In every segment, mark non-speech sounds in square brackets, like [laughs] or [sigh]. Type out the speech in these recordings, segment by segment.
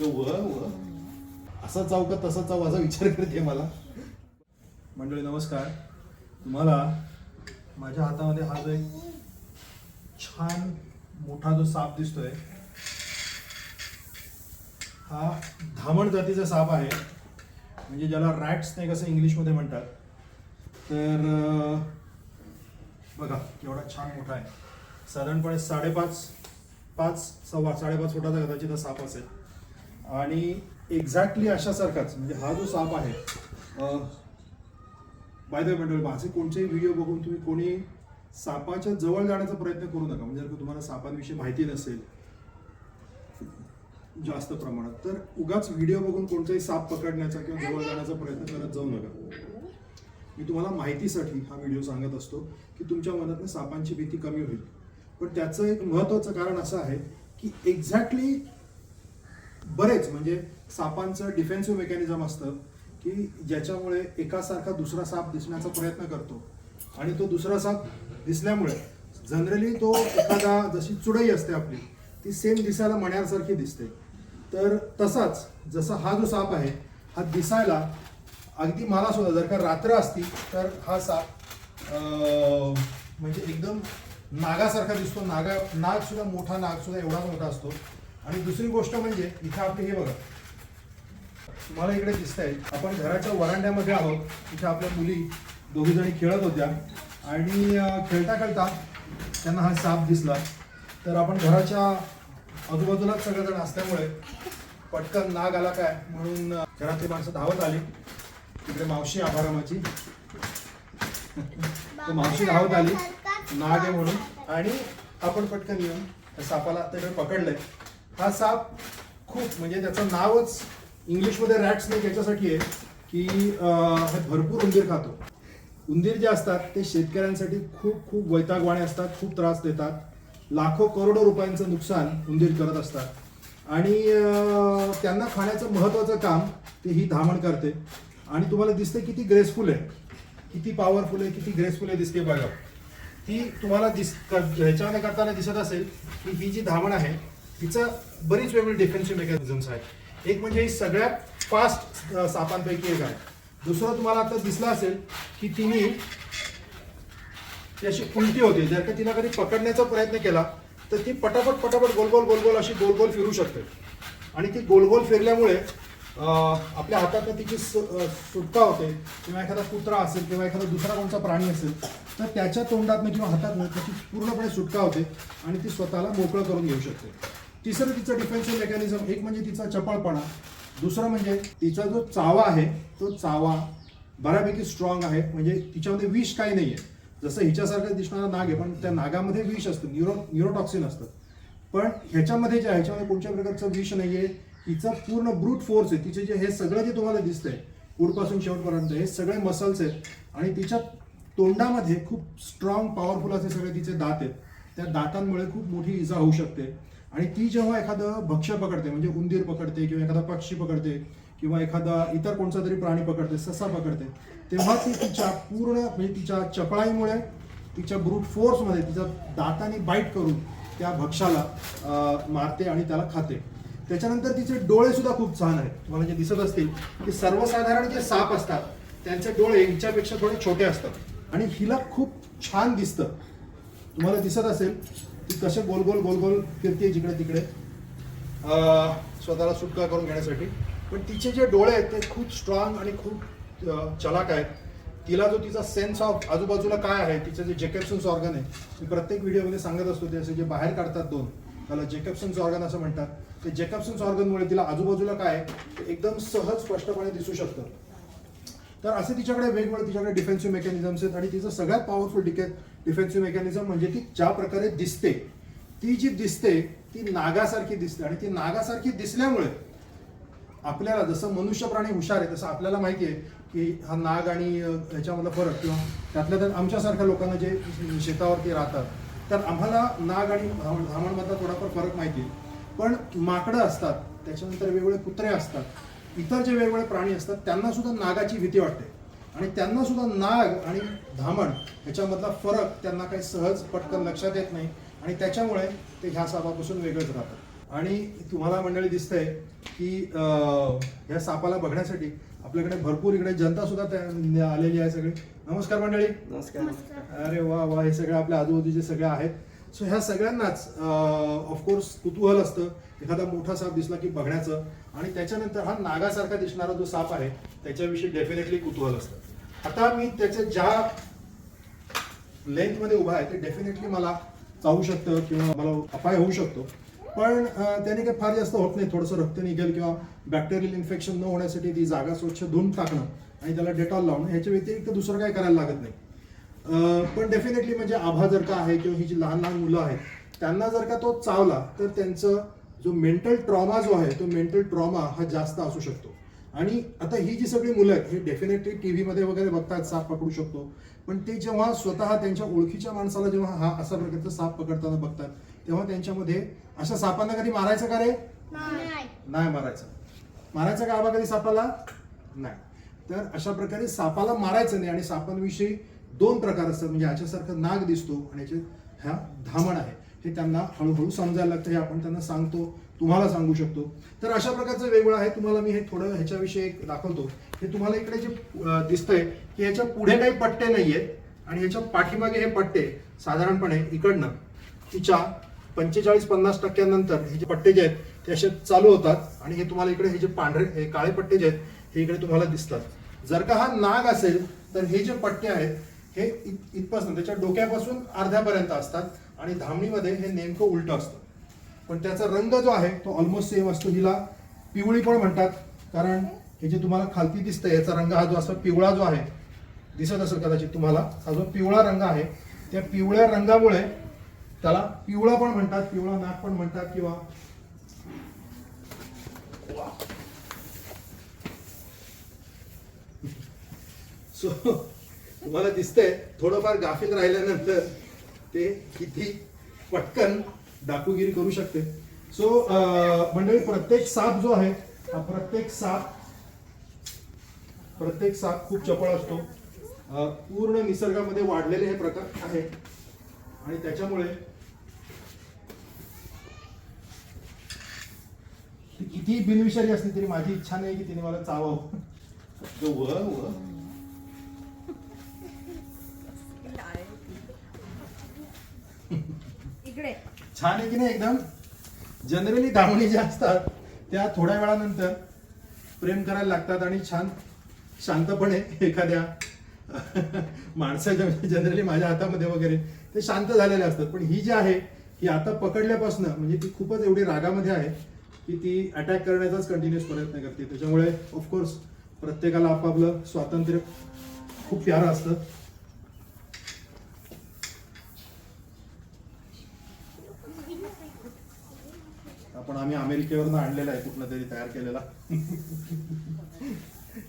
व व असा जाऊ का तसा जाऊ असा विचार करते मला. मंडळी नमस्कार. तुम्हाला माझ्या हातामध्ये हा जो एक छान मोठा जो साप दिसतोय हा धामण जातीचा साप आहे. म्हणजे ज्याला रॅट स्नेक असं इंग्लिशमध्ये म्हणतात. तर बघा केवढा छान मोठा आहे. साधारणपणे साडेपाच पाच सव्वा साडेपाच फुटाचा कदाचित हा साप असेल. आणि एक्झॅक्टली अशासारखाच म्हणजे हा जो साप आहे बाय द मंडळ माझे कोणतेही व्हिडिओ बघून तुम्ही कोणी सापाच्या जवळ जाण्याचा प्रयत्न करू नका. म्हणजे जर का तुम्हाला सापांविषयी माहिती नसेल जास्त प्रमाणात तर उगाच व्हिडिओ बघून कोणताही साप पकडण्याचा किंवा जवळ जाण्याचा प्रयत्न करत जाऊ नका. मी तुम्हाला माहितीसाठी हा व्हिडिओ सांगत असतो की तुमच्या मनातनं सापांची भीती कमी होईल. पण त्याचं एक महत्त्वाचं कारण असं आहे की एक्झॅक्टली बरेच म्हणजे सापांचं डिफेन्सिव्ह मेकॅनिझम असतं की ज्याच्यामुळे एकासारखा दुसरा साप दिसण्याचा प्रयत्न करतो. आणि तो दुसरा साप दिसल्यामुळे जनरली तो एखादा जशी चुडई असते आपली ती सेम दिसायला मण्यासारखी दिसते. तर तसाच जसा हा जो साप आहे हा दिसायला अगदी मला सुद्धा जर का रात्र असती तर हा साप म्हणजे एकदम नागासारखा दिसतो. नागा नाग सुद्धा मोठा नाग सुद्धा एवढाच मोठा असतो. आणि दुसरी गोष्ट म्हणजे इथं आपले हे बघा. तुम्हाला इकडे दिसतंय आपण घराच्या वरांड्यामध्ये आहोत. इथे आपल्या मुली दोघी जणी खेळत होत्या. आणि खेळता खेळता त्यांना हा साप दिसला. तर आपण घराच्या आजूबाजूलाच सगळेजण असल्यामुळे पटकन नाग आला काय म्हणून घरातली माणसं धावत आली. तिकडे मावशी आभारामाची. तर मावशी धावत आली. नाग आहे म्हणून. आणि आपण पटकन येऊन त्या सापाला तिकडे पकडलंय. हा साप खूप म्हणजे त्याचं नावच इंग्लिशमध्ये रॅट स्नेक याच्यासाठी आहे की हे भरपूर उंदीर खातो. उंदीर जे असतात ते शेतकऱ्यांसाठी खूप खूप वैतागवाणे असतात खूप त्रास देतात. लाखो करोडो रुपयांचं नुकसान उंदीर करत असतात. आणि त्यांना खाण्याचं महत्त्वाचं काम ते ही धामण करते. आणि तुम्हाला दिसते किती ग्रेसफुल आहे. किती पॉवरफुल आहे किती ग्रेसफुल आहे दिसते बघा. ती तुम्हाला दिस ह्याच्यामध्ये करताना दिसत असेल की ही जी धामण आहे तिचं बरीच वेगळी डिफेन्सिव्ह मेकॅनिझम्स आहेत. एक म्हणजे ही सगळ्यात फास्ट सापांपैकी एक आहे. दुसरं तुम्हाला आता दिसलं असेल की तिने ती अशी उलटी होते. जर का तिला कधी पकडण्याचा प्रयत्न केला तर ती पटापट पटापट गोलगोल गोलगोल अशी गोल गोल फिरू शकते. आणि ती गोल गोल फिरल्यामुळे आपल्या हातातनं तिची सुटका होते. किंवा एखादा कुत्रा असेल किंवा एखादा दुसरा कोणता प्राणी असेल तर त्याच्या तोंडातनं किंवा हातातनं त्याची पूर्णपणे सुटका होते आणि ती स्वतःला मोकळं करून घेऊ शकते. तिसरं तिचं डिफेन्सिव्ह मेकॅनिझम एक म्हणजे तिचा चपळपणा. दुसरं म्हणजे तिचा जो चावा आहे तो चावा बऱ्यापैकी स्ट्रॉंग आहे. म्हणजे तिच्यामध्ये विष काही नाही आहे जसं हिच्यासारखं दिसणारा नाग आहे पण त्या नागामध्ये विष असतं. न्युरो न्युरोटॉक्सिन असतं. पण ह्याच्यामध्ये जे आहे ह्याच्यामध्ये कोणत्या प्रकारचं विष नाही आहे तिचा पूर्ण ब्रूट फोर्स आहे. तिचे जे हे सगळं जे तुम्हाला दिसतंय पुढपासून शेवटपर्यंत हे सगळे मसल्स आहेत. आणि तिच्या तोंडामध्ये खूप स्ट्रॉंग पॉवरफुल असे सगळे तिचे दात आहेत. त्या दातांमुळे खूप मोठी इजा होऊ शकते. आणि ती जेव्हा एखादं भक्ष्य पकडते म्हणजे उंदीर पकडते किंवा एखादा पक्षी पकडते किंवा एखादा इतर कोणता तरी प्राणी पकडते ससा पकडते तेव्हा ती तिच्या पूर्ण म्हणजे तिच्या चपळाईमुळे तिच्या ब्रूट फोर्समध्ये तिच्या दाताने बाईट करून त्या भक्ष्याला मारते आणि त्याला खाते. त्याच्यानंतर तिचे डोळे सुद्धा खूप छान आहेत. तुम्हाला जे दिसत असतील की सर्वसाधारण जे साप असतात त्यांचे डोळे हिच्यापेक्षा थोडे छोटे असतात. आणि हिला खूप छान दिसतं. तुम्हाला दिसत असेल ती कसे गोल गोल गोल गोल फिरते जिकडे तिकडे. स्वतःला सुटका करून घेण्यासाठी. पण तिचे जे डोळे आहेत ते खूप स्ट्रॉंग आणि खूप चलाक आहेत. तिला जो तिचा सेन्स ऑफ आजूबाजूला काय आहे तिचं जे जेकेप्सन्स ऑर्गन आहे मी प्रत्येक व्हिडिओमध्ये सांगत असतो ते असे जे बाहेर काढतात दोन त्याला जेकॅप्सन्स ऑर्गन असं म्हणतात. ते जेकेप्सन्स ऑर्गनमुळे तिला आजूबाजूला काय आहे ते एकदम सहज स्पष्टपणे दिसू शकतं. तर असे तिच्याकडे वेगवेगळे तिच्याकडे डिफेन्सिव्ह मेकॅनिझम्स आहेत आणि तिचं सगळ्यात पॉवरफुल डिके डिफेन्सिव्ह मेकॅनिझम म्हणजे ती ज्या प्रकारे दिसते ती जी दिसते ती नागासारखी दिसते. आणि ती नागासारखी दिसल्यामुळे आपल्याला जसं मनुष्य प्राणी हुशार आहे तसं आपल्याला माहिती आहे की हा नाग आणि याच्यामधला फरक किंवा त्यातल्या त्यात आमच्यासारख्या लोकांना जे शेतावरती राहतात तर आम्हाला नाग आणि धामणमधला थोडाफार फरक माहिती आहे. पण माकडं असतात त्याच्यानंतर वेगवेगळे कुत्रे असतात इतर जे वेगवेगळे प्राणी असतात त्यांना सुद्धा नागाची भीती वाटते. आणि त्यांना सुद्धा नाग आणि धामण ह्याच्यामधला फरक त्यांना काही सहज पटकन लक्षात येत नाही. आणि त्याच्यामुळे ते ह्या सापापासून वेगळंच राहतात. आणि तुम्हाला मंडळी दिसतंय की ह्या सापाला बघण्यासाठी आपल्याकडे भरपूर इकडे जनता सुद्धा आलेली आहे सगळी. नमस्कार मंडळी. नमस्कार. अरे वा वा हे सगळे आपल्या आजूबाजूचे सगळे आहेत. सो ह्या सगळ्यांनाच ऑफकोर्स कुतूहल असतं. एखादा मोठा साप दिसला की बघण्याचं. आणि त्याच्यानंतर हा नागासारखा दिसणारा जो साप आहे त्याच्याविषयी डेफिनेटली कुतूहल असतं. आता मी त्याच्या ज्या लेंथमध्ये उभा आहे ते डेफिनेटली मला चावू शकतं किंवा मला अपाय होऊ शकतो. पण त्याने काही फार जास्त होत नाही. थोडंसं रक्त निघेल किंवा बॅक्टेरियल इन्फेक्शन न होण्यासाठी ती जागा स्वच्छ धुवून टाकणं आणि त्याला डेटॉल लावणं ह्याच्या व्यतिरिक्त दुसरं काय करायला लागत नाही. पण डेफिनेटली म्हणजे आभा जर का आहे किंवा ही जी लहान लहान मुलं आहेत त्यांना जर का तो चावला तर त्यांचं जो मेंटल ट्रॉमा जो आहे तो मेंटल ट्रॉमा हा जास्त असू शकतो. आणि आता ही जी सगळी मुलं आहेत हे डेफिनेटली टी व्हीमध्ये वगैरे बघतात साप पकडू शकतो. पण ते जेव्हा स्वतः त्यांच्या ओळखीच्या माणसाला जेव्हा हा असा प्रकारचा साप पकडताना बघतात तेव्हा त्यांच्यामध्ये अशा सापांना कधी मारायचं का रे? नाही. मारायचं. मारायचं का आबा कधी सापाला? नाही. तर अशा प्रकारे सापाला मारायचं नाही आणि सापांविषयी दोन प्रकार असतात. म्हणजे याच्यासारखं नाग दिसतो आणि याचे ह्या धामण आहे. हे त्यांना हळूहळू समजायला लागतं. हे आपण त्यांना सांगतो. तुम्हाला सांगू शकतो. तर अशा प्रकारचं वेगळं आहे. तुम्हाला मी हे थोडं ह्याच्याविषयी एक दाखवतो. हे तुम्हाला इकडे जे दिसतंय की ह्याच्या पुढे काही पट्टे नाही आहेत आणि ह्याच्या पाठीमागे हे पट्टे साधारणपणे इकडनं तिच्या पंचेचाळीस पन्नास टक्क्यानंतर हे जे पट्टे जे आहेत ते असे चालू होतात. आणि हे तुम्हाला इकडे हे जे पांढरे हे काळे पट्टे जे आहेत हे इकडे तुम्हाला दिसतात. जर का हा नाग असेल तर हे जे पट्टे आहेत हे इत- इथपासून त्याच्या डोक्यापासून अर्ध्यापर्यंत असतात आणि धामणीमध्ये हे नेमकं उलट असतं. पण त्याचा रंग जो आहे तो ऑलमोस्ट सेम असतो. हिला पिवळी पण म्हणतात कारण हे जे तुम्हाला खालती दिसतंय याचा रंग हा जो असा पिवळा जो आहे दिसत असेल कदाचित तुम्हाला हा जो पिवळा रंग आहे त्या पिवळ्या रंगामुळे त्याला पिवळा पण म्हणतात पिवळा नाग पण म्हणतात किंवा सो तुम्हाला दिसतंय थोडंफार गाफील राहिल्यानंतर ते किती पटकन डाकूगिरी करू शकते. सो मंडळी प्रत्येक साप जो आहे हा प्रत्येक साप प्रत्येक साप खूप चपळ असतो. पूर्ण निसर्गामध्ये वाढलेले हे प्रकार आहे. आणि त्याच्यामुळे किती बिनविषारी असली तरी माझी इच्छा नाही की तिने मला चावावं. जो व छान आहे की नाही एकदम? जनरली धावणी ज्या असतात त्या थोड्या वेळानंतर प्रेम करायला लागतात आणि छान शांतपणे एखाद्या माणसाच्या म्हणजे जनरली माझ्या हातामध्ये वगैरे ते शांत झालेले असतात. पण ही जी आहे ही आता पकडल्यापासून म्हणजे ती खूपच एवढी रागामध्ये आहे की ती अटॅक करण्याचाच कंटिन्युअस प्रयत्न करते. त्याच्यामुळे ऑफकोर्स प्रत्येकाला आपापलं स्वातंत्र्य खूप प्यारं असतं आपण आम्ही अमेरिकेवरून आणलेला आहे कुठला तरी तयार केलेला.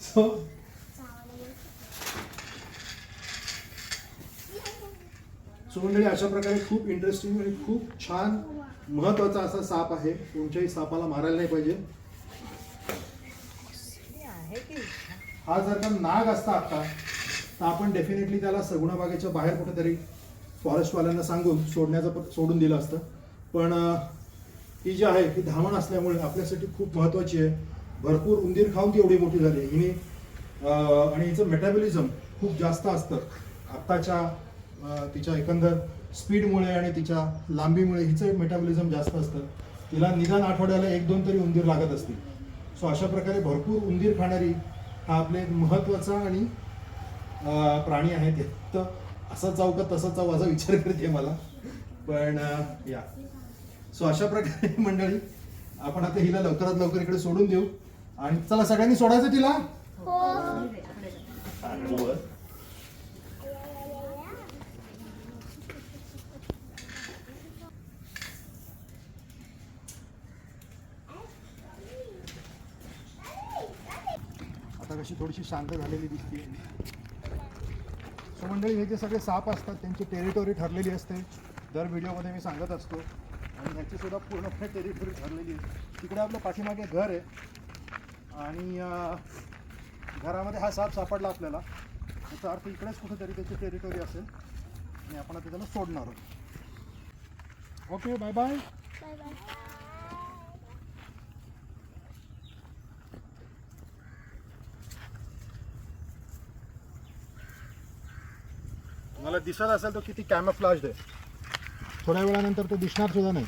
सो सो मंडळी अशा प्रकारे खूप इंटरेस्टिंग आणि खूप छान महत्त्वाचा असा साप आहे. कोणत्याही सापाला मारायला नाही पाहिजे. आहे हा जर का नाग असता आता तर आपण डेफिनेटली त्याला सगुणाबागेच्या बाहेर कुठेतरी फॉरेस्टवाल्यांना सांगून सोडण्याचं सोडून दिलं असतं. पण ती ही जी आहे ही धावण असल्यामुळे आपल्यासाठी खूप महत्वाची आहे. भरपूर उंदीर खाऊन ती एवढी मोठी झाली आहे. हिने आणि हिचं मेटाबॉलिझम खूप जास्त असतं. आत्ताच्या तिच्या एकंदर स्पीडमुळे आणि तिच्या लांबीमुळे हिचं मेटाबॉलिझम जास्त असतं. तिला निदान आठवड्याला एक दोन तरी उंदीर लागत असतील. सो अशा प्रकारे भरपूर उंदीर खाणारी हा आपले एक आणि प्राणी आहे. ते तर असा जाऊ का तसा जाऊ असा विचार करते मला. पण या. सो अशा प्रकारे [laughs] मंडळी आपण आता हिला लवकरात लवकर इकडे सोडून देऊ. आणि चला सगळ्यांनी सोडायचं तिला? वर. आता कशी थोडीशी शांत झालेली दिसते सो मंडळी हे जे सगळे साप असतात त्यांची टेरिटोरी ठरलेली असते. दर व्हिडिओमध्ये मी सांगत असतो. यांची सुद्धा पूर्णपणे टेरिटरी ठरलेली आहे. तिकडे आपलं पाठीमागे घर आहे. आणि घरामध्ये हा साप सापडला आपल्याला. त्याचा अर्थ इकडेच कुठेतरी त्याची टेरिटरी असेल. आणि आपण आता त्याला सोडणार आहोत. ओके बाय बाय मला दिसत असेल तो किती कॅमफ्लाज्ड आहे. थोड्या वेळानंतर तो दिसणार सुद्धा नाही.